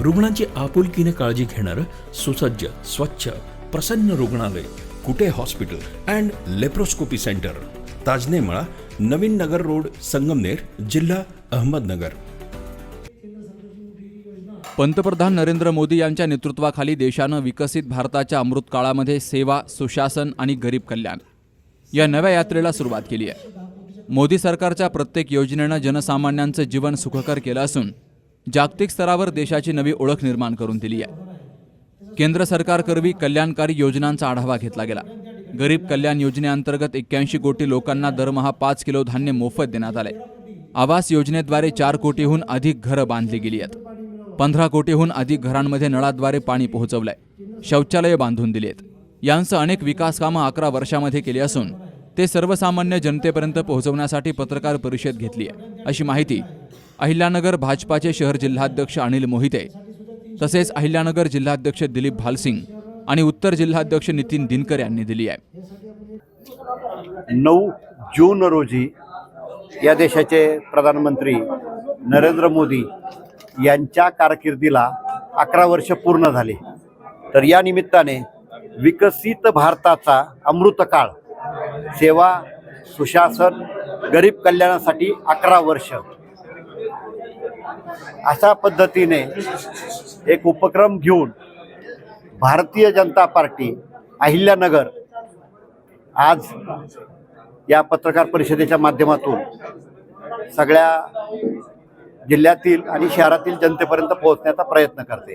रुग्णांची आपुलकीने काळजी घेणारं सुसज्ज स्वच्छ प्रसन्न रुग्णालय Kute hospital and laparoscopy centre. Tajnemala Navin Nagar road Sangamner जिल्हा अहमदनगर. पंतप्रधान नरेंद्र मोदी यांच्या नेतृत्वाखाली देशानं विकसित भारताच्या अमृतकाळामध्ये सेवा सुशासन आणि गरीब कल्याण या नव्या यात्रेला सुरुवात केली आहे. मोदी सरकारच्या प्रत्येक योजनेनं जनसामान्यांचं जीवन सुखकर केलं असून जागतिक स्तरावर देशाची नवी ओळख निर्माण करून दिली आहे. केंद्र सरकारकरवी कल्याणकारी योजनांचा आढावा घेतला गेला. गरीब कल्याण योजनेअंतर्गत एक्क्याऐंशी कोटी लोकांना दरमहा पाच किलो धान्य मोफत देण्यात आले. आवास योजनेद्वारे चार कोटीहून अधिक घरं बांधली गेली आहेत. पंधरा कोटीहून अधिक घरांमध्ये नळाद्वारे पाणी पोहोचवलंय. शौचालये बांधून दिली आहेत. यांसह अनेक विकास कामं अकरा वर्षामध्ये केली असून ते सर्वसामान्य जनतेपर्यंत पोहोचवण्यासाठी पत्रकार परिषद घेतली आहे. अशी माहिती अहिल्यानगर भाजपाचे शहर जिल्हाध्यक्ष अनिल मोहिते तसेच अहिल्यानगर जिल्हाध्यक्ष दिलीप भालसिंग आणि उत्तर जिल्हाध्यक्ष नितीन दिनकर यांनी दिली आहे. नऊ जून रोजी या देशाचे प्रधानमंत्री नरेंद्र मोदी यांच्या कारकिर्दीला अकरा वर्ष पूर्ण झाले. तर या निमित्ताने विकसित भारताचा अमृतकाळ सेवा सुशासन गरीब कल्याणासाठी अकरा वर्ष अशा पद्धतीने एक उपक्रम घेऊन भारतीय जनता पार्टी अहिल्यानगर आज या पत्रकार परिषदेच्या माध्यमातून सगळ्या जिल्ह्यातील आणि शहरातील जनतेपर्यंत पोहोचण्याचा प्रयत्न करते.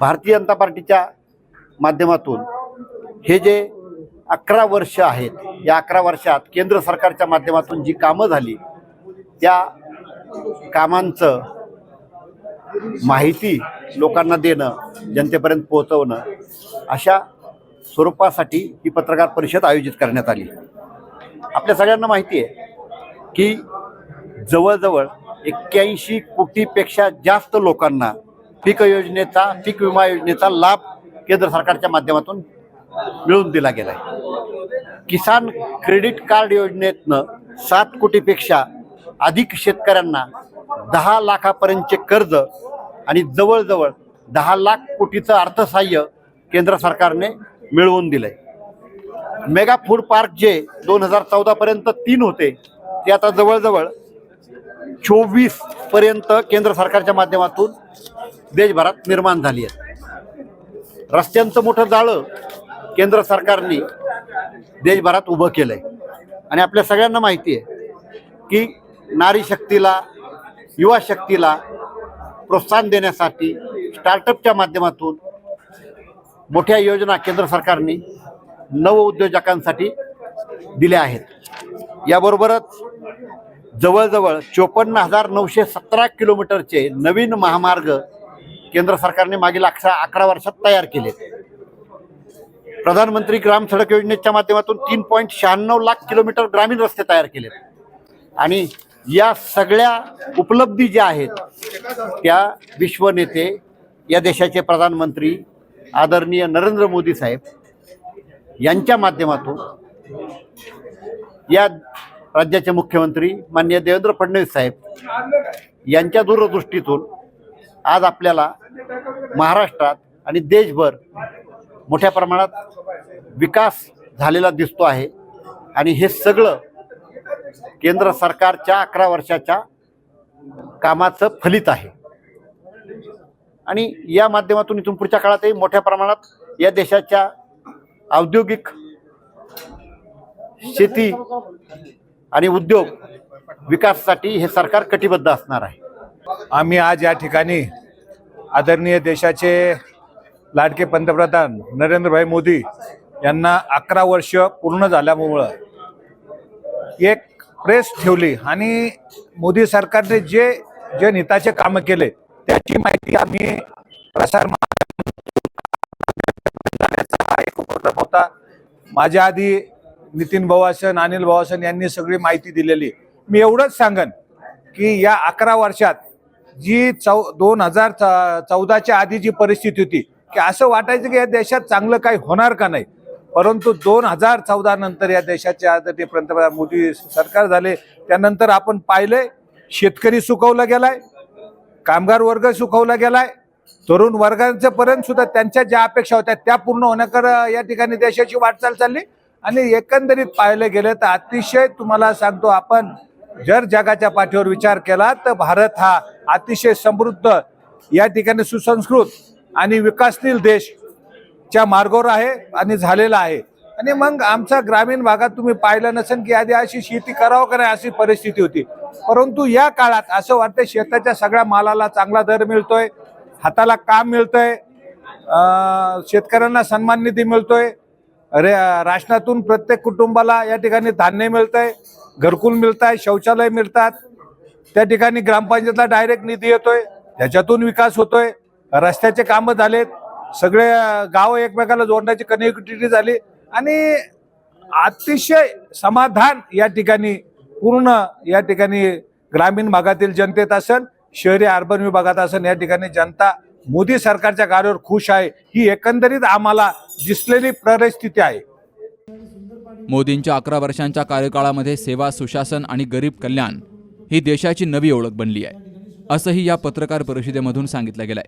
भारतीय जनता पार्टीच्या माध्यमातून हे जे अकरा वर्ष आहेत या अकरा वर्षात केंद्र सरकारच्या माध्यमातून जी कामं झाली त्या कामांचं माहिती लोकांना देणं जनतेपर्यंत पोहोचवणं अशा स्वरूपासाठी ही पत्रकार परिषद आयोजित करण्यात आली. आपल्या सगळ्यांना माहिती आहे की जवळजवळ एक्क्याऐंशी कोटीपेक्षा जास्त लोकांना पीक योजनेचा पीक विमा योजनेचा लाभ केंद्र सरकारच्या माध्यमातून मिळवून दिला गेला आहे किसान क्रेडिट कार्ड योजनेतनं सात कोटीपेक्षा अधिक शेतकऱ्यांना दहा लाखापर्यंतचे कर्ज आणि जवळजवळ दहा लाख कोटीचं अर्थसहाय्य केंद्र सरकारने मिळवून दिलंय. मेगा फूड पार्क जे दोन हजार चौदापर्यंत तीन होते ते आता जवळजवळ चोवीसपर्यंत केंद्र सरकारच्या माध्यमातून देशभरात निर्माण झाली आहेत रस्त्यांचं मोठं जाळं केंद्र सरकारने देशभरात उभं केलंय. आणि आपल्या सगळ्यांना माहिती आहे की नारी शक्तीला युवा शक्तीला प्रोत्साहन देण्यासाठी स्टार्टअपच्या माध्यमातून मोठ्या योजना केंद्र सरकारने नवउद्योजकांसाठी दिल्या आहेत. याबरोबरच जवळजवळ चोपन्न हजार नऊशे सतरा किलोमीटरचे नवीन महामार्ग केंद्र सरकारने मागील अकरा अकरा वर्षात तयार केले. प्रधानमंत्री ग्राम सडक योजनेच्या माध्यमातून तीन पॉईंट शहाण्णव लाख किलोमीटर ग्रामीण रस्ते तयार केले आणि या सगळ्या उपलब्धी ज्या आहेत त्या विश्वनेते या देशाचे प्रधानमंत्री आदरणीय नरेंद्र मोदी साहेब यांच्या माध्यमातून या राज्याचे मुख्यमंत्री माननीय देवेंद्र फडणवीस साहेब यांच्या दूरदृष्टीतून आज आपल्याला महाराष्ट्रात आणि देशभर मोठ्या प्रमाणात विकास झालेला दिसतो आहे. आणि हे सगळं केंद्र सरकारच्या अकरा वर्षाच्या कामाचं फलित आहे. आणि या माध्यमातून इथून पुढच्या काळातही मोठ्या प्रमाणात या देशाच्या औद्योगिक शेती आणि उद्योग विकासासाठी हे सरकार कटिबद्ध असणार आहे. आम्ही आज या ठिकाणी आदरणीय देशाचे लाडके पंतप्रधान नरेंद्रभाई मोदी यांना अकरा वर्ष पूर्ण झाल्यामुळं एक प्रेस ठेवली आणि मोदी सरकारने जे जे नेताचे कामं केले त्याची माहिती आम्ही प्रसार एक उपक्रम होता. माझ्या आधी नितीन भवासन अनिल भवासन यांनी सगळी माहिती दिलेली. मी एवढंच सांगन की या अकरा वर्षात जी चौ दोन हजार चौदाच्या आधी जी परिस्थिती होती की असं वाटायचं की या देशात चांगलं काही होणार का नाही? परंतु दोन हजार चौदा नंतर या देशाचे आदरणीय पंतप्रधान मोदी सरकार झाले त्यानंतर आपण पाहिलंय शेतकरी सुकवला गेलाय कामगार वर्ग सुकवला गेलाय तरुण वर्गांचं पर्यंत सुद्धा त्यांच्या ज्या अपेक्षा होत्या त्या पूर्ण होण्याकडे या ठिकाणी देशाची वाटचाल चालली. आणि एकंदरीत पाहिलं गेलं तर अतिशय तुम्हाला सांगतो आपण जर जगाच्या पाठीवर विचार केला तर भारत हा अतिशय समृद्ध या ठिकाणी सुसंस्कृत आणि विकासशील देश च्या मार्गावर आहे आणि झालेला आहे. आणि मग आमचा ग्रामीण भागात तुम्ही पाहिलं नसेल की आधी अशी शेती करावं का नाही अशी परिस्थिती होती. परंतु या काळात असं वाटतं शेताच्या सगळ्या मालाला चांगला दर मिळतोय हाताला काम मिळतंय शेतकऱ्यांना सन्मान निधी मिळतोय रे राशनातून प्रत्येक कुटुंबाला या ठिकाणी धान्य मिळतंय घरकुल मिळत आहे शौचालय मिळतात. त्या ठिकाणी ग्रामपंचायतला डायरेक्ट निधी येतोय त्याच्यातून विकास होतोय. रस्त्याचे कामं झालेत सगळे गाव एकमेकाला जोडण्याची कनेक्टिव्हिटी झाली. आणि अतिशय समाधान या ठिकाणी पूर्ण या ठिकाणी ग्रामीण भागातील जनतेत असेल शहरी अर्बन विभागात असेल या ठिकाणी जनता मोदी सरकारच्या कार्यावर खुश आहे. ही एकंदरीत आम्हाला दिसलेली परिस्थिती आहे. मोदींच्या अकरा वर्षांच्या कार्यकाळामध्ये सेवा सुशासन आणि गरीब कल्याण ही देशाची नवी ओळख बनली आहे असंही या पत्रकार परिषदेमधून सांगितलं गेलंय.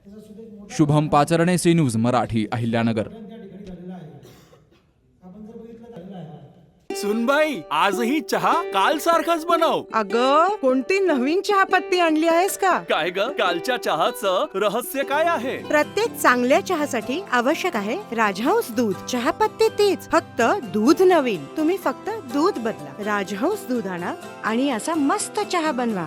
Shubham Pacharne C news Marathi Ahilyanagar. सुनबाई आजही चहा काल सारखाच बनव. अग कोणती नवीन चहापत्ती आणली आहेस का? काय ग? कालच्या चहाचं रहस्य काय आहे? प्रत्येक चांगल्या चहासाठी आवश्यक आहे राजहंस दूध. चहापत्ती तीच फक्त दूध नवीन. तुम्ही फक्त दूध बदला. राजहंस दूध आणा आणि असा मस्त चहा बनवा.